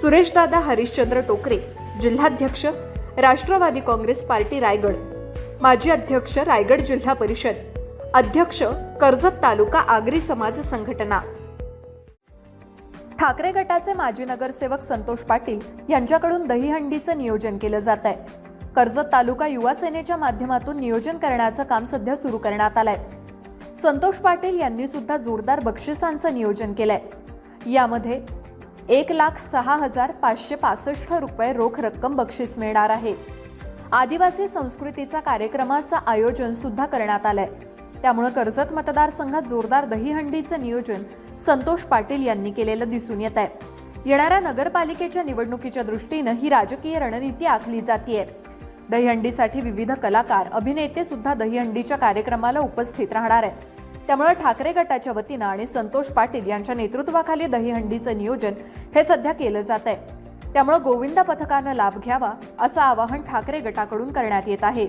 सुरेशदादा हरिश्चंद्र टोकरे जिल्हाध्यक्ष राष्ट्रवादी काँग्रेस पार्टी रायगड. माजी अध्यक्ष रायगड जिल्हा परिषद. अध्यक्ष कर्जत तालुका आगरी समाज संघटना. ठाकरे गटाचे माजी नगरसेवक संतोष पाटील यांच्याकडून दहीहंडीचं नियोजन केलं जात आहे कर्जत तालुका युवा सेनेच्या माध्यमातून नियोजन करण्याचं काम सध्या सुरू करण्यात आलंय. संतोष पाटील यांनी सुद्धा जोरदार बक्षिसांचं नियोजन केलंय. यामध्ये एक लाख सहा हजार पाचशे पासष्ट रुपये रोख रक्कम बक्षीस मिळणार आहे. आदिवासी संस्कृतीचा कार्यक्रमाचं आयोजन सुद्धा करण्यात आलंय. त्यामुळे कर्जत मतदारसंघात जोरदार दहीहंडीचं नियोजन संतोष पाटील यांनी केलेलं दिसून येत आहे. येणाऱ्या नगरपालिकेच्या निवडणुकीच्या दृष्टीनं ही राजकीय रणनीती आखली जातीये. दहीहंडीसाठी विविध कलाकार अभिनेते सुद्धा दहीहंडीच्या कार्यक्रमाला उपस्थित राहणार आहेत. त्यामुळे ठाकरे गटाच्या वतीनं आणि संतोष पाटील यांच्या नेतृत्वाखाली दहीहंडीचं नियोजन हे सध्या केलं जात आहे. त्यामुळे गोविंदा पथकानं लाभ घ्यावा असं आवाहन ठाकरे गटाकडून करण्यात येत आहे.